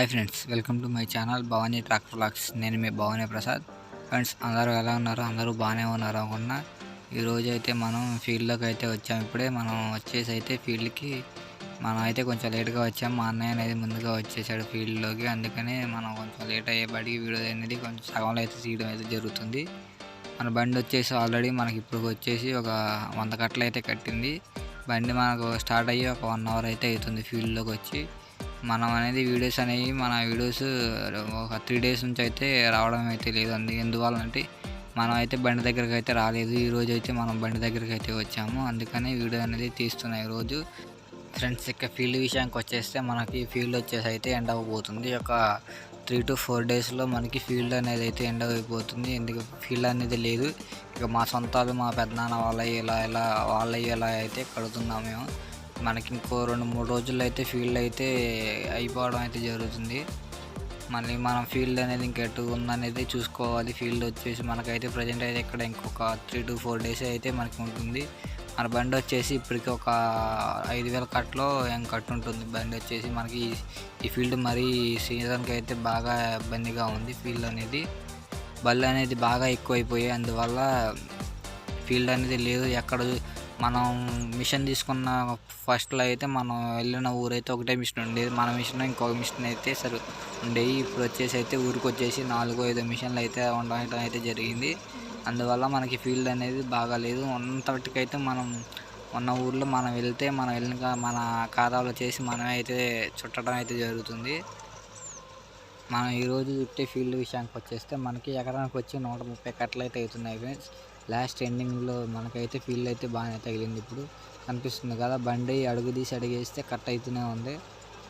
Hi friends welcome to my channel Bhavani tractor blogs నేను మీ Bhavani Prasad. Friends అందరూ ఎలా ఉన్నారు? అందరూ బాగానే ఉన్నారు? అనుకున్నా ఈరోజు అయితే మనం ఫీల్డ్లోకి అయితే వచ్చాము ఇప్పుడే మనం వచ్చేసి అయితే ఫీల్డ్కి మనం అయితే కొంచెం లేట్గా వచ్చాము మా అన్నయ్య అనేది ముందుగా వచ్చేసాడు ఫీల్డ్లోకి. అందుకని మనం కొంచెం లేట్ అయ్యేపాటికి వీడియో అనేది కొంచెం సగంలో అయితే తీయడం అయితే జరుగుతుంది. మన బండి వచ్చేసి ఆల్రెడీ మనకి ఇప్పుడు వచ్చేసి ఒక వంద కట్టలు అయితే కట్టింది. బండి మనకు స్టార్ట్ అయ్యి ఒక వన్ అవర్ అయితే అవుతుంది ఫీల్డ్లోకి వచ్చి. మనం అనేది వీడియోస్ అనేవి మన వీడియోస్ ఒక త్రీ డేస్ నుంచి అయితే రావడం అయితే లేదు అంది ఎందువల్లంటే మనం అయితే బండి దగ్గరికి అయితే రాలేదు. ఈ అయితే మనం బండి దగ్గరికి అయితే వచ్చాము. అందుకని వీడియో అనేది తీస్తున్నాయి ఈరోజు ఫ్రెండ్స్ ఇక ఫీల్డ్ విషయానికి వచ్చేస్తే మనకి ఫీల్డ్ వచ్చేసి అయితే ఎండ్ అవ్వబోతుంది. ఒక త్రీ టు ఫోర్ డేస్లో మనకి ఫీల్డ్ అనేది అయితే ఎండ్ అయిపోతుంది. ఎందుకు? ఫీల్డ్ అనేది లేదు. ఇక మా సొంతాలు మా పెద్దనాన్న వాళ్ళ ఇలా ఇలా వాళ్ళ ఇలా అయితే కడుతున్నాం మేము. మనకి ఇంకో రెండు మూడు రోజుల్లో అయితే ఫీల్డ్ అయితే అయిపోవడం అయితే జరుగుతుంది. మళ్ళీ మనం ఫీల్డ్ అనేది ఇంకెటు ఉందనేది చూసుకోవాలి. ఫీల్డ్ వచ్చేసి మనకైతే ప్రజెంట్ అయితే ఇక్కడ ఇంకొక త్రీ టు ఫోర్ డేస్ అయితే మనకి ఉంటుంది. మన బండి వచ్చేసి ఇప్పటికి ఒక ఐదు వేల కట్లో ఏం కట్టు ఉంటుంది బండి వచ్చేసి మనకి ఈ ఫీల్డ్ మరీ సీజన్కి అయితే బాగా ఇబ్బందిగా ఉంది ఫీల్డ్ అనేది. బళ్ళు అనేది బాగా ఎక్కువైపోయాయి. అందువల్ల ఫీల్డ్ అనేది లేదు. ఎక్కడ మనం మిషన్ తీసుకున్న ఫస్ట్లో అయితే మనం వెళ్ళిన ఊరైతే ఒకటే మిషన్ ఉండేది. మన మిషన్ ఇంకొక మిషన్ అయితే సరే ఉండేవి ఇప్పుడు వచ్చేసి అయితే ఊరికి వచ్చేసి నాలుగో ఐదు మిషన్లు అయితే ఉండటం అయితే జరిగింది. అందువల్ల మనకి ఫీల్డ్ అనేది బాగాలేదు. అంతటికైతే మనం ఉన్న ఊర్లో మనం వెళ్తే మనం వెళ్ళిన మన ఖాతాలో చేసి మనమే అయితే చుట్టడం అయితే జరుగుతుంది. మనం ఈరోజు చుట్టే ఫీల్డ్ విషయానికి వచ్చేస్తే మనకి ఎకరానికి వచ్చి నూట ముప్పై కట్టలు అయితే అవుతున్నాయి ఫ్రెండ్స్. లాస్ట్ ఎండింగ్లో మనకైతే ఫీల్ అయితే బాగానే తగిలింది ఇప్పుడు. కనిపిస్తుంది కదా బండి అడుగు తీసి అడిగేస్తే కట్ అవుతూనే ఉంది.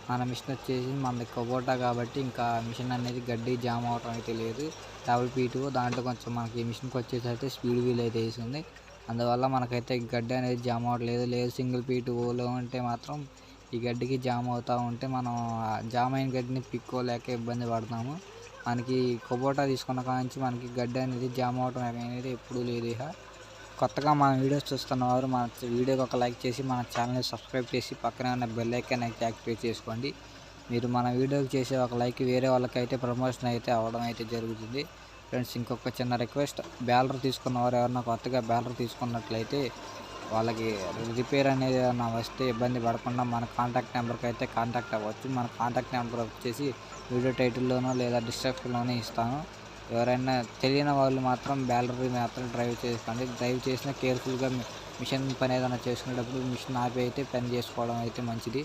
మన మిషన్ వచ్చేసి మనది కబోటా కాబట్టి ఇంకా మిషన్ అనేది గడ్డి జామ్ అవటం అయితే లేదు. డబుల్ పీటు దాంట్లో కొంచెం మనకి మిషన్కి వచ్చేసరికి స్పీడ్ వీల్ అయితే వేసింది. అందువల్ల మనకైతే గడ్డి అనేది జామ్ అవ్వట్లేదు లేదు. సింగిల్ పీటు ఓలో ఉంటే మాత్రం ఈ గడ్డికి జామ్ అవుతూ ఉంటే మనం జామ్ అయిన గడ్డిని పిక్కోలేక ఇబ్బంది పడతాము. మనకి కొబోటా తీసుకున్న కాడ నుంచి మనకి గడ్డి అనేది జామ్ అవటం అనేది ఎప్పుడూ లేదు ఇక కొత్తగా మన వీడియోస్ చూస్తున్నవారు మన వీడియోకి ఒక లైక్ చేసి మన ఛానల్ని సబ్స్క్రైబ్ చేసి పక్కనే ఉన్న బెల్ ఐకాన్ అయితే యాక్టివేట్ చేసుకోండి. మీరు మన వీడియోకి చేసే ఒక లైక్ వేరే వాళ్ళకైతే ప్రమోషన్ అయితే అవ్వడం అయితే జరుగుతుంది. ఫ్రెండ్స్ ఇంకొక చిన్న రిక్వెస్ట్ బ్యాలర్ తీసుకున్నవారు ఎవరన్నా కొత్తగా బ్యాలర్ తీసుకున్నట్లయితే వాళ్ళకి రిపేర్ అనేది ఏమైనా వస్తే ఇబ్బంది పడకుండా మన కాంటాక్ట్ నెంబర్కి అయితే కాంటాక్ట్ అవ్వచ్చు. మన కాంటాక్ట్ నెంబర్ వచ్చేసి వీడియో టైటిల్లోనో లేదా డిస్క్రిప్షన్లోనే ఇస్తాను. ఎవరైనా తెలియని వాళ్ళు మాత్రం బ్యాలరీ మాత్రం డ్రైవ్ చేసుకోండి. డ్రైవ్ చేసిన కేర్ఫుల్గా మిషన్ పని ఏదైనా చేసుకునేటప్పుడు మిషన్ ఆపి అయితే పని చేసుకోవడం అయితే మంచిది.